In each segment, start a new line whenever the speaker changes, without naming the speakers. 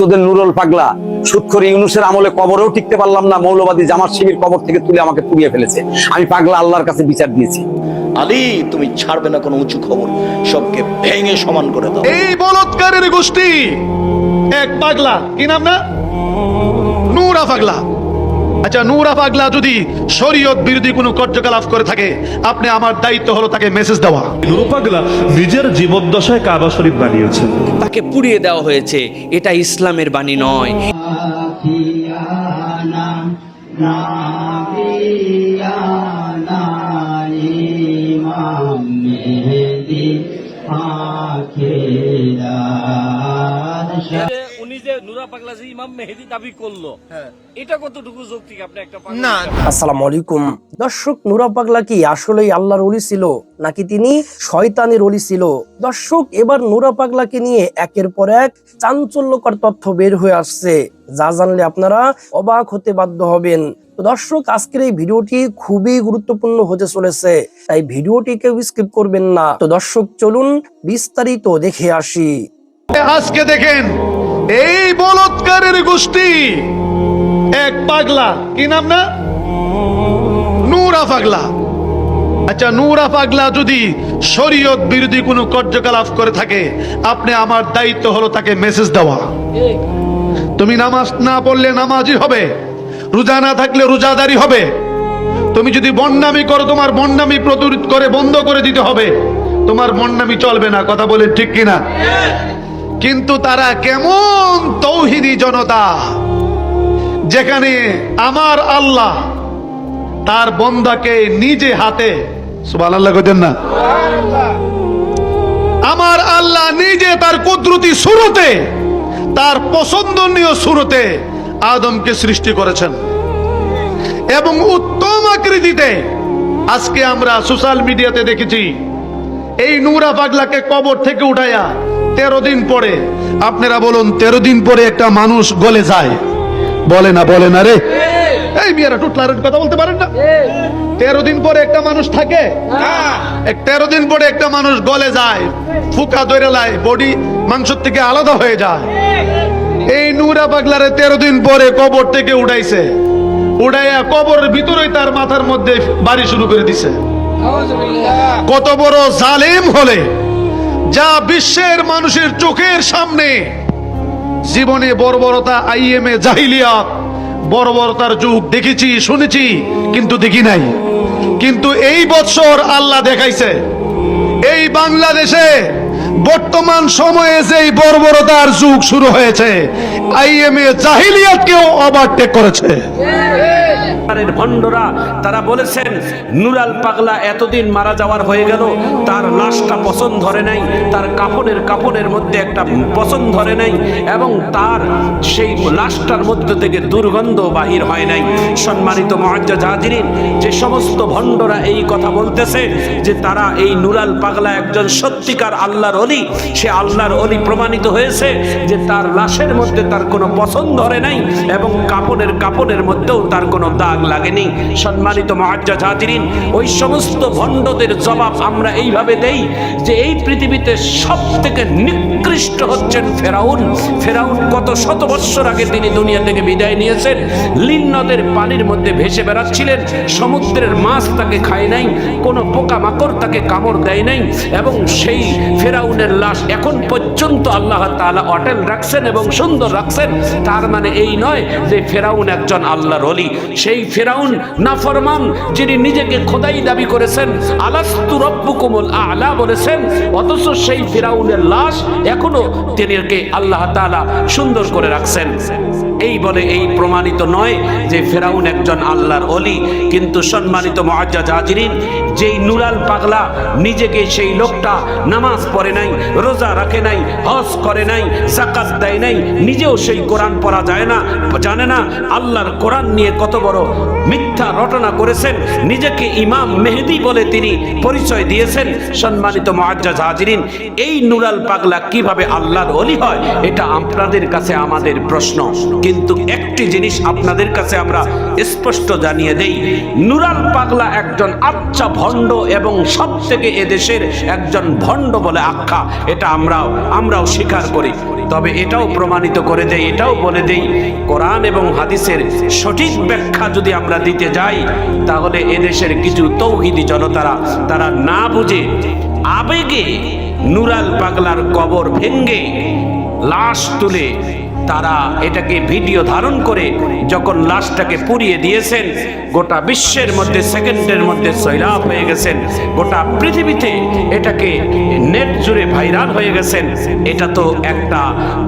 তোদের নুরুল পাগলা সুৎখরি ইউনুসের আমলে কবরেও টিকতে পারলাম না মৌলবাদী জামাত শিবির কবর থেকে তুলে আমাকে পুড়িয়ে ফেলেছে। আমি পাগলা আল্লাহর কাছে বিচার দিয়েছি।
আলী তুমি ছাড়বে না কোনো উঁচু খবর সবকে ভেঙে সমান করে দাও।
এই বলৎকারের গোষ্ঠী এক পাগলা কি নাম না? নুরা পাগলা। আচ্ছা নূরা পাগলা যদি শরীয়ত বিরোধী কোনো কার্যকলাপ করে থাকে আপনি আমার দায়িত্ব হলো তাকে মেসেজ দেওয়া।
নুরু পাগলা নিজের জীবদ্দশায় কাবা শরীফ বানিয়েছেন।
তাকে পুড়িয়ে দেওয়া হয়েছে। এটা ইসলামের বাণী নয়।
Nabiana, Nabiana, Imam Mehdi, Akidan,
যে নুরা পাগলা যে ইমাম মেহেদি দাবি করল এটা কতটুকু যৌক্তিক? আপনি একটা পাগলা
আসসালামু আলাইকুম। দর্শক নুরা পাগলা কি আসলেই আল্লাহর ওলি ছিল নাকি তিনি শয়তানের ওলি ছিল? দর্শক এবার নুরা পাগলাকে নিয়ে একের পর এক চাঞ্চল্যকর তথ্য বের হয়ে আসছে। যা জানলে আপনারা অবাক হতে বাধ্য হবেন। তো দর্শক আজকের এই ভিডিওটি খুবই গুরুত্বপূর্ণ হতে চলেছে তাই ভিডিওটি কেউ স্কিপ করবেন না। তো দর্শক চলুন বিস্তারিত দেখে আসি।
আজকে দেখেন এই বলৎকারের গোষ্ঠী। এক পাগলা, কি নাম না? নূরা পাগলা। আচ্ছা নূরা পাগলা যদি শরীয়ত বিরোধী কোনো কার্যকলাপ করে থাকে, আপনি আমার দায়িত্ব হলো তাকে মেসেজ দেওয়া। তুমি নামাজ না পড়লে নামাজি হবে, রোজা না থাকলে রোজাদারি হবে। তুমি যদি বন্যামি করো, তোমার বন্যামি প্রতিরোধ করে, বন্ধ করে দিতে হবে। তোমার বন্যামি চলবে না, কথা বলে ঠিক কিনা? কিন্তু তারা কেমন তৌহিদি জনতা? যেখানে আমার আল্লাহ তার বন্দাকে নিজে হাতে আল্লাহ না? আমার আল্লাহ নিজে তার কুদরতি সুরতে, তার পছন্দনীয় সুরতে আদমকে সৃষ্টি করেছেন। এবং উত্তম আকৃতিতে আজকে আমরা সোশ্যাল মিডিয়াতে দেখেছি, এই নুরা পাগলাকে কবর থেকে উঠাইয়া তেরো দিন পরে আপনারা বলুন তেরো দিন পরে একটা মানুষ গলে যায়। বলে না বলে না রে। এই মেয়েরা টুটলার কথা বলতে পারেন না? তেরো দিন পরে একটা মানুষ থাকে তেরো দিন পরে একটা মানুষ গলে যায় ফুকা দৈরে লাই বডি মাংস থেকে আলাদা হয়ে যায়। এই নুরা পাগলারে তেরো দিন পরে কবর থেকে উঠাইছে। উড়াইয়া কবরের ভিতরেই তার মাথার মধ্যে বাড়ি শুরু করে দিছে। কত বড় জালিম হলে যা বিশ্বের মানুষের চোখের সামনে। জীবনে বর্বরতা আইএমএ জাহিলিয়াত। বর্বরতার যুগ দেখেছি, শুনেছি, কিন্তু দেখি নাই। কিন্তু এই বছর আল্লাহ দেখাইছে। এই বাংলাদেশে বর্তমান সময়ে যেই বর্বরতার যুগ শুরু হয়েছে, আইএমএ জাহিলিয়াতকেও ওভারটেক করেছে।
সরকারের ভণ্ডরা, তারা বলেছেন, নুরাল পাগলা এতদিন মারা যাওয়ার হয়ে গেল, তার লাশটা পছন্দ ধরে নাই, তার কাপড়ের কাপড়ের মধ্যে একটা পছন্দ ধরে নাই, এবং তার সেই লাশটার মধ্যে থেকে দুর্গন্ধ বাহির হয় নাই। সম্মানিত মহাজ্জা জাহাজিরিন, যে সমস্ত ভণ্ডরা এই কথা বলতেছে, যে তারা এই নুরাল পাগলা একজন সত্যিকার আল্লাহর অলি, সে আল্লাহর অলি প্রমাণিত হয়েছে যে তার লাশের মধ্যে তার কোনো পছন্দ ধরে নাই, এবং কাপড়ের কাপড়ের মধ্যেও তার কোনো দাগ লাগেনি। সম্মানিত মহাজ্জা জাতিরিন, ওই সমস্ত ভণ্ডদের জবাব আমরা এইভাবে দেই যে এই পৃথিবীতে সব থেকে নিকৃষ্ট হচ্ছেন ফেরাউন। ফেরাউন কত শত বৎসর আগে তিনি দুনিয়া থেকে বিদায় নিয়েছেন। লিন নদের পানির মধ্যে ভেসে বেড়াচ্ছিলেন। সমুদ্রের মাছ তাকে খায় নাই, কোনো পোকামাকড় তাকে কামড় দেয় নাই এবং সেই ফেরাউনের লাশ এখন পর্যন্ত আল্লাহ তাআলা অটেল রাখছেন এবং সুন্দর রাখছেন। তার মানে এই নয় যে ফেরাউন একজন আল্লাহর অলি সেই ফেরাউন নাফরমান, যিনি নিজেকে খোদাই দাবি করেছেন, আলাস্তু রব্বুকুমুল আলা বলেছেন, অথচ সেই ফেরাউনের লাশ এখনও তিনিকে আল্লাহ তালা সুন্দর করে রাখছেন। এই বলে এই প্রমাণিত নয় যে ফেরাউন একজন আল্লাহর অলি কিন্তু সম্মানিত মুআজ্জাজ হাজিরিন, যেই নুরাল পাগলা নিজেকে সেই লোকটা নামাজ পড়ে নাই, রোজা রাখে নাই, হজ করে নাই জাকাত দেয় নাই, নিজেও সেই কোরআন পড়া যায় না, জানে না আল্লাহর কোরআন নিয়ে কত বড় মিথ্যা রটনা করেছেন, নিজেকে ইমাম মেহেদি বলে তিনি পরিচয় দিয়েছেন, সম্মানিত মুআজ্জাজ হাজিরিন, এই নুরাল পাগলা কীভাবে আল্লাহর অলি হয়, এটা আপনাদের কাছে আমাদের প্রশ্ন। কিন্তু একটি জিনিস আপনাদের কাছে আমরা স্পষ্ট জানিয়ে দেই। নুরাল পাগলা একজন আচ্ছা ভণ্ড এবং সব থেকে এদেশের একজন ভণ্ড বলে আখ্যা। এটা আমরাও আমরাও স্বীকার করি। তবে এটাও প্রমাণিত করে দেই, এটাও বলে দেই, কোরআন এবং হাদিসের সঠিক ব্যাখ্যা যদি আমরা দিতে যাই, তাহলে এদেশের কিছু তৌহিদি জনতারা, তারা না বুঝে আবেগে নুরাল পাগলার কবর ভেঙ্গে লাশ তুলে তারা এটাকে ভিডিও ধারণ করে যখন লাশটাকে পুড়িয়ে দিয়েছেন গোটা বিশ্বের মধ্যে, সেকেন্ডের মধ্যে সৈলাভ হয়ে গেছেন। গোটা পৃথিবীতে এটাকে নেট জুড়ে ভাইরাল হয়ে গেছেন। এটা তো একটা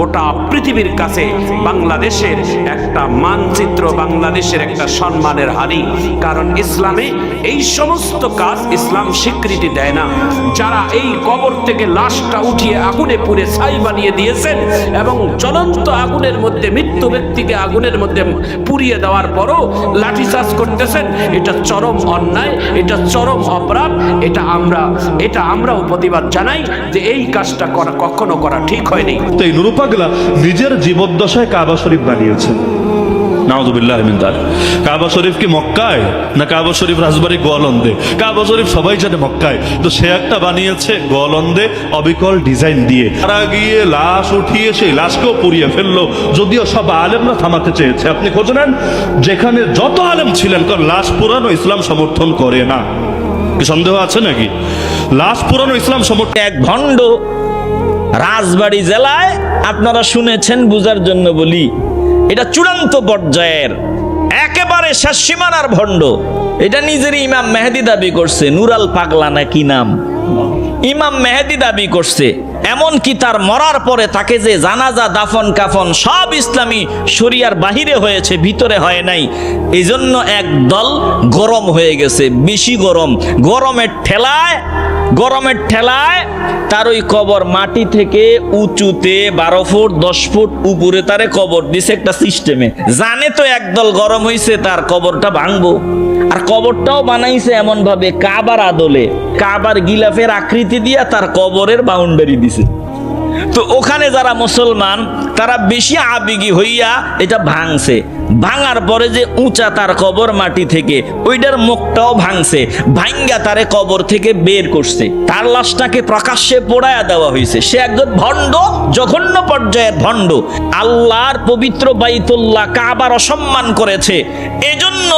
গোটা পৃথিবীর কাছে বাংলাদেশের একটা মানচিত্র, বাংলাদেশের একটা সম্মানের হানি। কারণ ইসলামে এই সমস্ত কাজ ইসলাম স্বীকৃতি দেয় না। যারা এই কবর থেকে লাশটা উঠিয়ে আগুনে পুড়ে ছাই বানিয়ে দিয়েছেন এবং জ্বলন্ত আগুনের মধ্যে, মৃত্যু ব্যক্তিকে আগুনের মধ্যে পুড়িয়ে দেওয়ার পরও লাঠিচার্জ করতেছেন, এটা চরম অন্যায়, এটা চরম অপরাধ, এটা আমরা, এটা আমরাও প্রতিবাদ জানাই যে এই কাজটা করা কখনো করা ঠিক হয়নি।
তো এই নুরুপাগলা নিজের জীবদ্দশায় কাবা শরীফ বানিয়েছেন। কাবা শরীফ কি মক্কায়? না কাবা শরীফ রাজবাড়ি গোয়ালন্দে? কাবা শরীফ সবাই জানে মক্কায়। তো সে একটা বানিয়েছে গোয়ালন্দে অবিকল ডিজাইন দিয়ে। তারা গিয়ে লাশ উঠিয়ে সেই লাশকেও পুড়িয়ে ফেলল। যদিও সব আলেমরা থামাতে চেয়েছে। আপনি খোঁজ নেন, যেখানে যত আলেম ছিলেন, কারণ লাশ পুরানো ইসলাম সমর্থন করে না। কি সন্দেহ আছে নাকি? লাশ পুরানো ইসলাম সমর্থন
এক ভণ্ড রাজবাড়ি জেলায় আপনারা শুনেছেন, বুঝার জন্য বলি। এটা চূড়ান্ত পর্যায়ের, একেবারে শেষ সীমানার ভণ্ড। এটা নিজের ইমাম মেহেদি দাবি করছে, নুরাল পাগলা নাকি নাম? ইমাম মেহেদি দাবি করছে, এমনকি তার মরার পরে তাকে যে জানাজা, দাফন, কাফন সব ইসলামী শরিয়ার বাহিরে হয়েছে, ভিতরে হয় নাই। এই জন্য এক দল গরম হয়ে গেছে, বেশি গরম। গরমের ঠেলায় গরমের ঠেলায় তার ওই কবর মাটি থেকে উঁচুতে বারো ফুট, দশ ফুট উপরে তারে কবর দিছে একটা সিস্টেমে জানে তো একদল গরম হয়েছে তার কবরটা ভাঙবো। আর কবরটাও বানাইছে এমন ভাবে কাবার আদলে। কাবার গিলাফের আকৃতি দিয়া তার কবরের বাউন্ডারি দিছে। তো ওখানে যারা মুসলমান, তারা বেশি আবেগী হইয়া এটা ভাঙছে। ভাঙার পরে যে উঁচা তার কবর মাটি থেকে, ওইটার মুখটাও ভাঙছে। ভাঙ্গা তারে কবর থেকে বের করছে। তার লাশটাকে প্রকাশ্যে পোড়ায়া দেওয়া হয়েছে সে একজন ভণ্ড, জঘন্য পর্যায়ের ভণ্ড। আল্লাহর পবিত্র বাইতুল্লাহ কাবার অসম্মান করেছে। এজন্য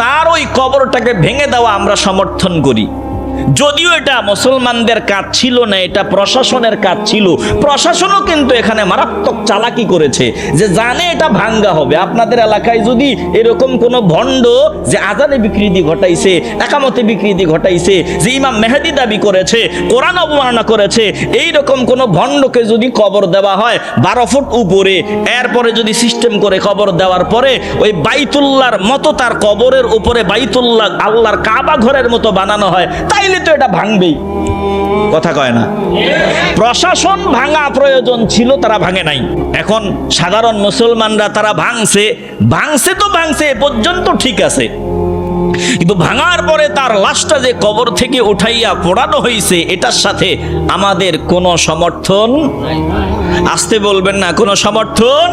তার ওই কবরটাকে ভেঙে দেওয়া আমরা সমর্থন করি। যদিও এটা মুসলমানদের কাজ ছিল না, এটা প্রশাসনের কাজ ছিল। প্রশাসনও কিন্তু এখানে মারাত্মক চালাকি করেছে যে জানে এটা ভাঙ্গা হবে। আপনাদের এলাকায় যদি এরকম কোনো ভণ্ড যে আজানে বিকৃতি ঘটাইছে, একামতে বিকৃতি ঘটাইছে, যে ইমাম মেহেদি দাবি করেছে, কোরআন অবমাননা করেছে এই রকম কোনো ভণ্ডকে যদি কবর দেওয়া হয় বারো ফুট উপরে, এরপরে যদি সিস্টেম করে কবর দেওয়ার পরে ওই বাইতুল্লার মতো তার কবরের উপরে বাইতুল্লাহ আল্লাহর কাবা ঘরের মতো বানানো হয় তাইলে তো এটা ভাঙবেই। কথা কয় না। প্রশাসন ভাঙা প্রয়োজন ছিল তারা ভাঙে নাই। এখন সাধারণ মুসলমানরা তারা ভাঙছে। ভাঙছে তো ভাঙছে এ পর্যন্ত ঠিক আছে। কিন্তু ভাঙার পরে তার লাশটা যে কবর থেকে উঠাইয়া পোড়ানো হয়েছে এটার সাথে আমাদের কোনো সমর্থন আসতে বলবেন না, কোনো সমর্থন?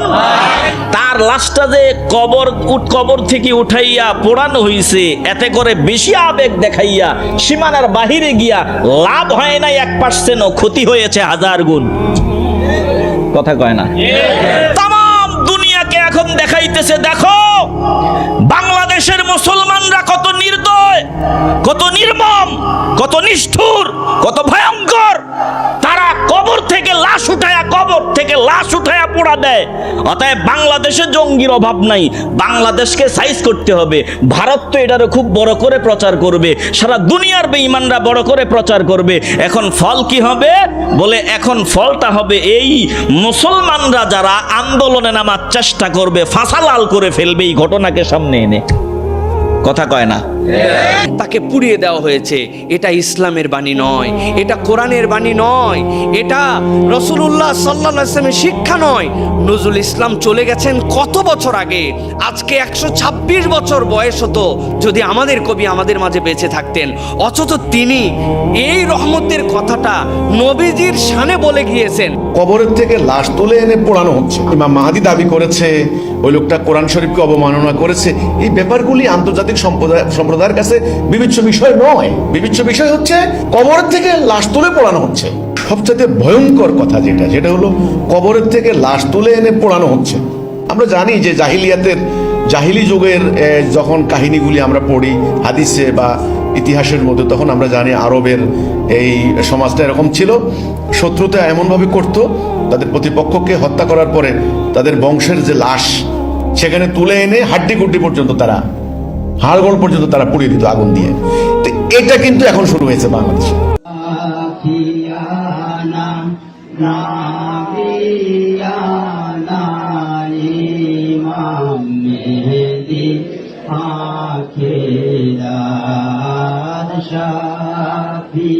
তার লাশটা যে কবর কবর থেকে উঠাইয়া পোড়ানো হয়েছে এতে করে বেশি আবেগ দেখাইয়া সীমানার বাহিরে গিয়া লাভ হয় নাই, এক পার্সেন্টও ক্ষতি হয়েছে হাজার গুণ। কথা কয় না? তাম দুনিয়াকে এখন দেখাইতেছে, দেখো, বাংলাদেশের নির্দয় কত নির্মম, কত নিষ্ঠুর, কত ভয়ঙ্কর। তারা কবর থেকে লাশ উঠায়া, কবর থেকে লাশ উঠায়া পোড়া দেয়। অতএব বাংলাদেশে জঙ্গির অভাব নাই, বাংলাদেশকে সাইজ করতে হবে। ভারত তো এটারও খুব বড় করে প্রচার করবে। সারা দুনিয়ার বেঈমানরা বড় করে প্রচার করবে। এখন ফল কি হবে? বলে, এখন ফলটা হবে এই, মুসলমানরা যারা আন্দোলনে নামার চেষ্টা করবে ফাঁসালাল করে ফেলবে এই ঘটনাকে সামনে এনে। কথা কয় না।
তাকে পুড়িয়ে দেওয়া হয়েছে। এটা ইসলামের বাণী নয় এটা কোরআনের বাণী নয় এটা রসুল্লাহ সাল্লাহ ইসলামের শিক্ষা নয়। নজরুল ইসলাম চলে গেছেন কত বছর আগে? আজকে একশো ছাব্বিশ বছর বয়স হতো যদি আমাদের কবি আমাদের মাঝে বেঁচে থাকতেন। অথচ তিনি এই রহমতের কথাটা নবীজির শানে বলে গিয়েছেন।
কবরের থেকে লাশ তুলে এনে পোড়ানো হচ্ছে। ইমাম মাহাদি দাবি করেছে ওই লোকটা কোরআন শরীফকে অবমাননা করেছে। এই ব্যাপারগুলি আন্তর্জাতিক সম্প্রদায় সম্প্রদায়ের কাছে বিবেচ্য বিষয় নয়। বিবেচ্য বিষয় হচ্ছে কবরের থেকে লাশ তুলে পড়ানো হচ্ছে। সবচেয়ে ভয়ঙ্কর কথা যেটা যেটা হলো কবরের থেকে লাশ তুলে এনে পোড়ানো হচ্ছে। আমরা জানি যে জাহিলিয়াতের, জাহিলি যুগের যখন কাহিনীগুলি আমরা পড়ি, হাদিসে বা ইতিহাসের মধ্যে, তখন আমরা জানি আরবের এই সমাজটা এরকম ছিল। শত্রুতা এমনভাবে করত, তাদের প্রতিপক্ষকে হত্যা করার পরে তাদের বংশের যে লাশ, সেখানে তুলে এনে হাড্ডি গুড্ডি পর্যন্ত তারা হাড়গোড় পর্যন্ত তারা পুড়িয়ে দিত আগুন দিয়ে। তো এটা কিন্তু এখন শুরু হয়েছে বাংলাদেশে।
শাফিয়ানা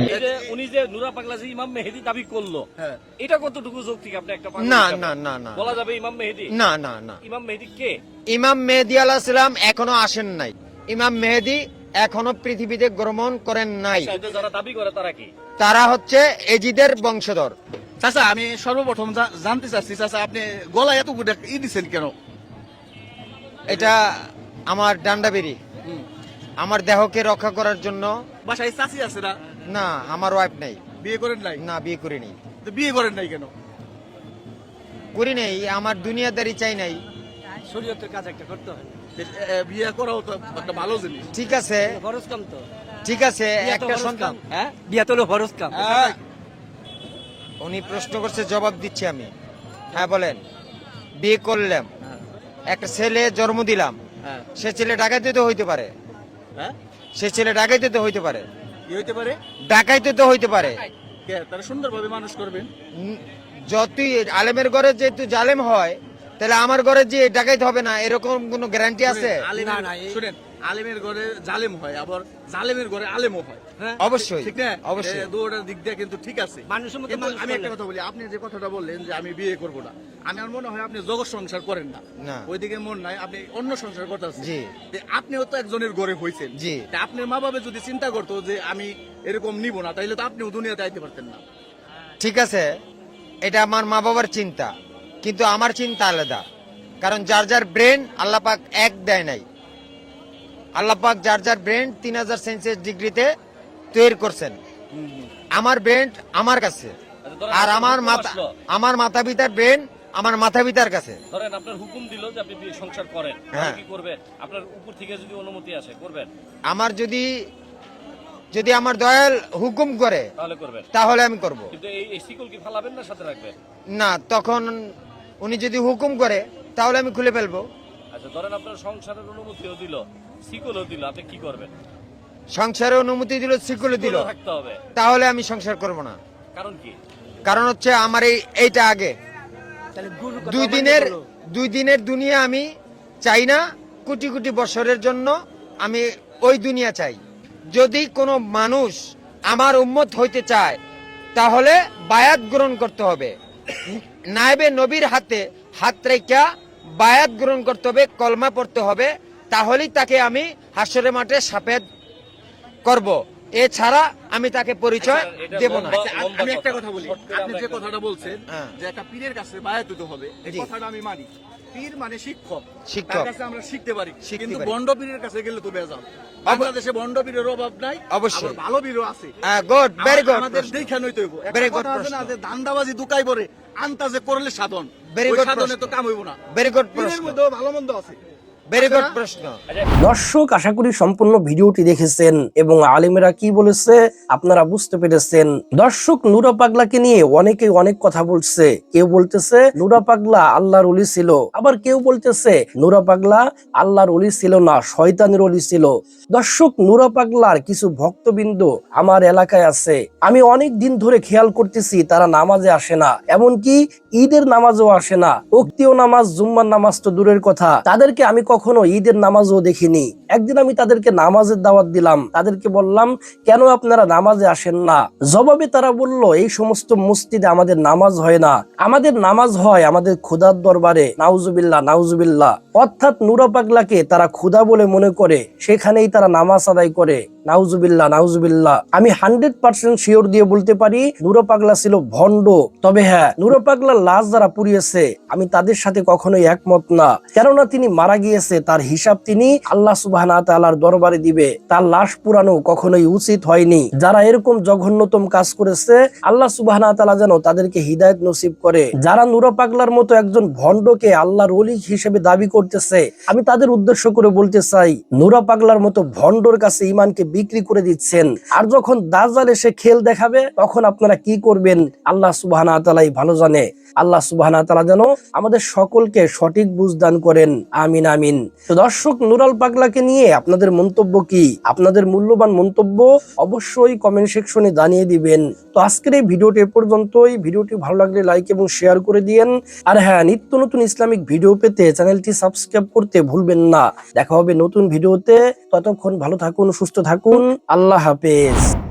যে নুরা পাগলা যে ইমাম মেহেদি দাবি করল এটা কতটুকু যৌক্তিক? আপনি একটা
না না না না।
বলা যাবে ইমাম মেহেদি?
না না না।
ইমাম মেহেদি কে?
ইমাম মেহেদি আলাহ সালাম এখনও আসেন নাই। ইমাম মেহেদি এখনও পৃথিবীতে গ্রহণ করেন নাই।
যারা দাবি করে তারা কি?
তারা হচ্ছে এজিদের বংশধর।
চাচা আমি সর্বপ্রথম জা- জানতে চাচ্ছি চাচা আপনি গলায় এত গুড়ে ই দিচ্ছেন কেন?
এটা আমার ডান্ডাবেরি আমার দেহকে রক্ষা করার জন্য
বাসায় চাচি আছে না?
না আমার ওয়াইফ নাই।
বিয়ে করেন নাই?
না বিয়ে করিনি।
তো বিয়ে করেন নাই কেন?
করি নাই আমার দুনিয়াদারি চাই নাই।
শরীয়তের কাজ একটা করতে হয়।
এ, এ, বিয়ে করাও তো একটা ভালো জিনিস।
ঠিক আছে।
খরচ কাম তো।
ঠিক আছে একটা সন্তান।
হ্যাঁ? বিয়া তো
উনি প্রশ্ন করছে জবাব দিচ্ছি আমি। হ্যাঁ বলেন। বিয়ে করলাম। একটা ছেলে জন্ম দিলাম।
হ্যাঁ।
সে ছেলে ডাকাইতে তো হইতে পারে।
হ্যাঁ?
সে ছেলে ডাকাইতে তো হইতে পারে।
হইতে পারে?
ডাকাইতে তো হইতে পারে।
কে? তারা সুন্দরভাবে মানুষ করবেন।
যতই আলেমের ঘরে যেহেতু জালেম হয় তাহলে আমার ঘরে যে ডাকাইতে হবে না এরকম কোনো গ্যারান্টি আছে?
আলিমের শুনেন আলেমের ঘরে জালেম হয় আবার জালেমের ঘরে আলেমও হয় হ্যাঁ?
অবশ্যই
ঠিক না?
অবশ্যই।
এ, দুটোটার দিক দিয়ে কিন্তু ঠিক আছে।
মানুষের মতো
আমি একটা কথা বলি আপনি যে কথাটা বললেন যে আমি বিয়ে করব না আমি আমার মনে হয় আপনি জগৎ সংসার করেন না।
না।
ওইদিকে মন নাই আপনি অন্য সংসার করতেছেন।
জি।
আপনিও তো একজনের ঘরে হইছেন।
জি।
তা আপনার মা বাবা যদি চিন্তা করতো যে আমি এরকম নিব না তাইলে তো আপনিও দুনিয়াতে আইতে পারতেন না।
ঠিক আছে এটা আমার মা বাবার চিন্তা কিন্তু আমার চিন্তা আলাদা। কারণ যার যার ব্রেন আল্লাপাক এক দেয় নাই। আল্লাপাক যার যার ব্রেন তিন হাজার সেন্সিয়াস ডিগ্রিতে তৈরি করছেন। আমার ব্রেন আমার কাছে।
আচ্ছা,
আর আমার মাথা আমার মাথা পিতার ব্রেন আমার মাথা পিতার কাছে।
ধরেন আপনার হুকুম দিল যে আপনি বিয়ে সংসার করেন।
হ্যাঁ।
কি করবেন আপনার উপর থেকে যদি অনুমতি আসে করবেন?
আমার যদি যদি আমার দয়াল হুকুম করে
তাহলে
আমি করব।
কিন্তু এই এই শিকল কি ফালাবেন না সাথে রাখবেন?
না তখন উনি যদি হুকুম করে তাহলে আমি খুলে ফেলব।
আচ্ছা ধরেন আপনার সংসারের অনুমতিও দিল। শিকলও দিল আপনি কি করবেন?
সংসারে অনুমতি দিল সিকুলে দিল।
থাকতে হবে।
তাহলে আমি সংসার করব না।
কারণ কি?
কারণ হচ্ছে আমার এই এইটা আগে। দুই দিনের দুই দিনের দুনিয়া আমি চাই না কোটি কোটি বছরের জন্য আমি ওই দুনিয়া চাই। যদি কোনো মানুষ আমার উম্মত হইতে চায় তাহলে বায়াত গ্রহণ করতে হবে। নাইবে নবীর হাতে হাত রেখা বায়াত গ্রহণ করতে হবে কলমা পড়তে হবে তাহলেই তাকে আমি হাসরের মাঠে সাফেদ করব। এছাড়া আমি তাকে পরিচয়
আচ্ছা,
দেব না।
আচ্ছা, আমি- আমি একটা কথা। বলি। আপনি যে কথাটা বলছেন
হ্যাঁ।
যে একটা পীরের কাছে বায়াত হতে হবে এই কথাটা আমি মানি। পীর মানে শিক্ষক।
শিক্ষক।
তার কাছে আমরা শিখতে পারি। কিন্তু। বন্ড পীরের কাছে গেলে তো বেজাল। বাংলাদেশে বন্ড পীরের অভাব নাই
অবশ্যই।
ভালো পীরও আছে।
গুড ভেরি গুড
আমাদের দেখা নইতে হইব। একটা
Very good
কথা আছে না যে ধান্দাবাজি দুকাই পরে আন্তাজে করলে সাধন। ওই
good
সাধনে তো কাম হইব না।
ভেরি গুড
পীরের
প্রশ্ন।
মধ্যেও ভালো মন্দ আছে।
দর্শক, আশা করি সম্পূর্ণ ভিডিওটি দেখেছেন এবং আলিমেরা কি বলেছে আপনারা বুঝতে পেরেছেন। দর্শক, নুরা পাগলাকে নিয়ে অনেকে অনেক কথা বলছে। কেউ বলতেছে, নুরা পাগলা আল্লাহর অলি ছিল। আবার কেউ বলতেছে, নুরা পাগলা আল্লাহর অলি ছিল না, শয়তানের অলি ছিল। দর্শক, নুরা পাগলার কিছু ভক্তবৃন্দ আমার এলাকায় আছে। আমি অনেক দিন ধরে খেয়াল করতেছি, তারা নামাজে আসে না। এমনকি ঈদের নামাজও আসে না। উক্তিও নামাজ, জুম্মার নামাজ তো দূরের কথা। তাদেরকে আমি কখনো ঈদের নামাজও দেখিনি। একদিন আমি তাদেরকে নামাজের দাওয়াত দিলাম। তাদেরকে বললাম, কেন আপনারা নামাজে আসেন না? জবাবে তারা বলল, এই সমস্ত মসজিদে আমাদের নামাজ হয় না। আমাদের নামাজ হয় আমাদের খুদার দরবারে। নাউজুবিল্লা নাউজুবিল্লা অর্থাৎ নুরা পাগলাকে তারা ক্ষুধা বলে মনে করে, সেখানেই তারা নামাজ আদায় করে। নাউজুবিল্লাহ নাউজুবিল্লাহ। আমি হান্ড্রেড পার্সেন্ট শিওর দিয়ে বলতে পারি নুরো পাগলা ছিল ভণ্ড। তবে হ্যাঁ নুরো পাগলার লাশ যারা পুড়িয়েছে, আমি তাদের সাথে কখনোই একমত না। কেননা তিনি মারা গিয়েছে, তার হিসাব তিনি আল্লাহ সুবাহ তাআলার দরবারে দিবে। তার লাশ পুরানো কখনোই উচিত হয়নি। যারা এরকম জঘন্যতম কাজ করেছে, আল্লাহ সুবাহ তাআলা যেন তাদেরকে হৃদায়ত নসিব করে। যারা নুরো পাগলার মতো একজন ভণ্ডকে আল্লাহর অলি হিসেবে দাবি করতেছে, আমি তাদের উদ্দেশ্য করে বলতে চাই নুরা পাগলার মতো ভণ্ডর কাছে ইমানকে বিক্রি করে দিচ্ছেন। আর যখন দাজাল এসে খেল দেখাবে, তখন আপনারা কি করবেন? আল্লাহ সুবাহ ভালো জানে। আল্লাহ সুবাহ যেন আমাদের সকলকে সঠিক বুঝদান করেন। আমিন আমিন। তো দর্শক, নুরাল পাগলাকে নিয়ে আপনাদের মন্তব্য কি? আপনাদের মূল্যবান মন্তব্য অবশ্যই কমেন্ট সেকশনে জানিয়ে দিবেন। তো আজকের এই ভিডিওটি এ পর্যন্তই। ভিডিওটি ভালো লাগলে লাইক এবং শেয়ার করে দিয়েন। আর হ্যাঁ নিত্য নতুন ইসলামিক ভিডিও পেতে চ্যানেলটি সাবস্ক্রাইব করতে ভুলবেন না। দেখা হবে নতুন ভিডিওতে। ততক্ষণ ভালো থাকুন, সুস্থ থাকুন। আল্লাহ হাফেজ।